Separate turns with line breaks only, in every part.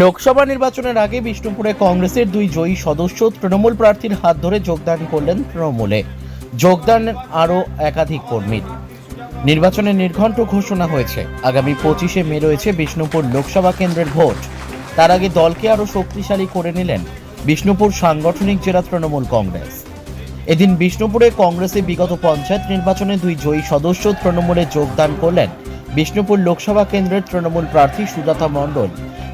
লোকসভা নির্বাচনের আগে বিষ্ণুপুরে কংগ্রেসের দুই জয়ী সদস্য তৃণমূল প্রার্থীর হাত ধরে যোগদান করলেন তৃণমূলে। যোগদান আরও একাধিক কর্মীর নির্বাচনের নির্ঘণ্ট ঘোষণা হয়েছে। আগামী পঁচিশে মে রয়েছে বিষ্ণুপুর লোকসভা কেন্দ্রের ভোট। তার আগে দলকে আরও শক্তিশালী করে নিলেন বিষ্ণুপুর সাংগঠনিক জেলা তৃণমূল কংগ্রেস। এদিন বিষ্ণুপুরে কংগ্রেসে বিগত পঞ্চায়েত নির্বাচনে দুই জয়ী সদস্য তৃণমূলে যোগদান করলেন বিষ্ণুপুর লোকসভা কেন্দ্রের তৃণমূল প্রার্থী সুজাতা মণ্ডল।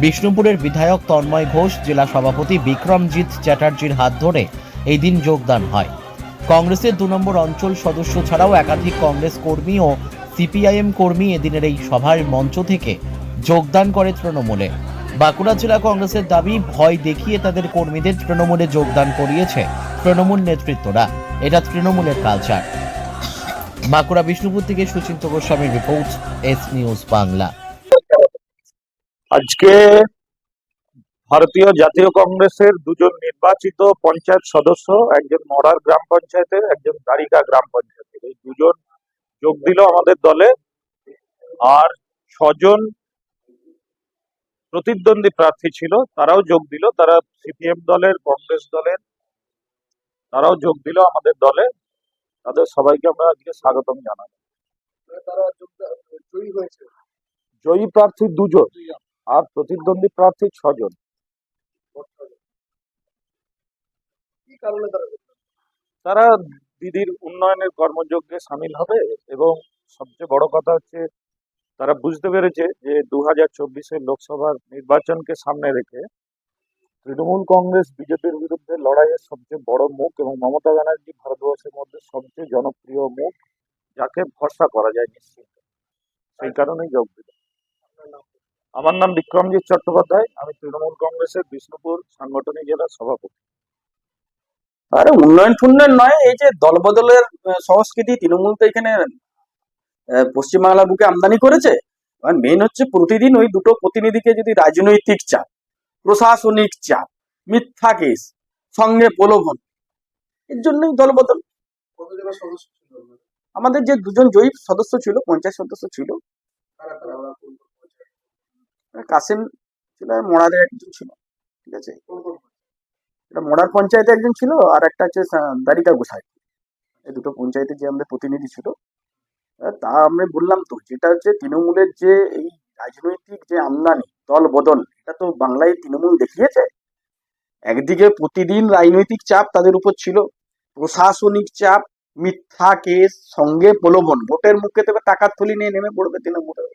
বিষ্ণুপুরের বিধায়ক তন্ময় ঘোষ, জেলা সভাপতি বিক্রমজিৎ চ্যাটার্জির হাত ধরে এই দিন যোগদান হয়। কংগ্রেসের দু নম্বর অঞ্চল সদস্য ছাড়াও একাধিক কংগ্রেস কর্মী ও সিপিআইএম কর্মী এদিনের এই সভার মঞ্চ থেকে যোগদান করে তৃণমূলে। বাঁকুড়া জেলা কংগ্রেসের দাবি, ভয় দেখিয়ে তাদের কর্মীদের তৃণমূলে যোগদান করিয়েছে তৃণমূল নেতৃত্বরা। এটা তৃণমূলের কালচার। বাঁকুড়া বিষ্ণুপুর থেকে সুচিন্ত গোস্বামীর রিপোর্ট, এস নিউজ বাংলা।
আজকে ভারতীয় জাতীয় কংগ্রেসের দুজন নির্বাচিত পঞ্চায়েত সদস্য একজন মরার গ্রাম পঞ্চায়েতের একজন দ্বারিকা গ্রাম পঞ্চায়েতের। এই দুজন যোগ দিল আমাদের দলে। আর ছজন প্রতিদ্বন্দ্বী প্রার্থী ছিল তারাও যোগ দিল। তারা সিপিএম দলের কংগ্রেস দলের তারাও যোগ দিল আমাদের দলে। তাদের সবাইকে আমরা আজকে স্বাগতম
হয়েছে।
জয়ী প্রার্থী দুজন। আর প্রতিদ্বন্দ্বী প্রার্থী ছজন
তারা?
দিদির উন্নয়নের কর্মযজ্ঞে সামিল হবে এবং সবচেয়ে বড় কথা হচ্ছে তারা বুঝতে পেরেছে যে দু হাজার চব্বিশের লোকসভার নির্বাচনকে সামনে রেখে তৃণমূল কংগ্রেস বিজেপির বিরুদ্ধে লড়াইয়ের সবচেয়ে বড় মুখ এবং মমতা ব্যানার্জি ভারতবর্ষের মধ্যে সবচেয়ে জনপ্রিয় মুখ যাকে ভরসা করা যায় নিশ্চিত সেই কারণেই যোগ দিল? আমার নাম বিক্রমজিৎ চট্টোপাধ্যায়, আমি তৃণমূল কংগ্রেসের বিষ্ণুপুর সাংগঠনিক জেলার সভাপতি
আরে উন্নয়ন টুন্নয়ন নয়, এই যে দলবদলের সংস্কৃতি, তৃণমূল তো এখানে পশ্চিমবাংলার বুকে আমদানি করেছে মেন হচ্ছে প্রতিদিন ওই দুটো প্রতিনিধিকে যদি রাজনৈতিক চাপ, প্রশাসনিক চাপ, মিথ্যা কেস সঙ্গে প্রলোভন, এর জন্যই দলবদল? আমাদের যে দুজন জয়ী সদস্য ছিল, পঞ্চায়েত সদস্য ছিল
কারা কারা ওরা কোন কোন পঞ্চায়েত?
কাসেম ছিল মোড়াদের একজন ছিল, ঠিক আছে? এটা মোড়ার পঞ্চায়েতে একজন ছিল আর একটা হচ্ছে দ্বারিকা গোসাই এই দুটো পঞ্চায়েতে যে আমাদের প্রতিনিধি ছিল তা আমরা বললাম তো, যেটা হচ্ছে তৃণমূলের যে এই রাজনৈতিক যে আমদানি, দল বদল, এটা তো বাংলায় তৃণমূল দেখিয়েছে একদিকে প্রতিদিন রাজনৈতিক চাপ তাদের উপর ছিল, প্রশাসনিক চাপ, মিথ্যা কেস, সঙ্গে প্রলোভন, ভোটের মুখে তবে টাকার থলি নিয়ে নেমে পড়বে তৃণমূল
ভয় দেখিয়ে যোগদান।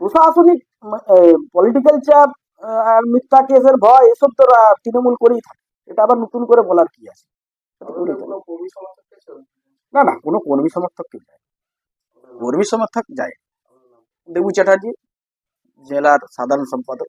প্রশাসনিক পলিটিক্যাল চাপ আর মিথ্যা কেসের ভয় এসব তো তৃণমূল করেই থাকে এটা আবার নতুন করে বলার কি আছে? না না কোনো কর্মী সমর্থক কেউ যায় কর্মী সমর্থক যায়? দেবু চ্যাটার্জি জেলার সাধারণ সম্পাদক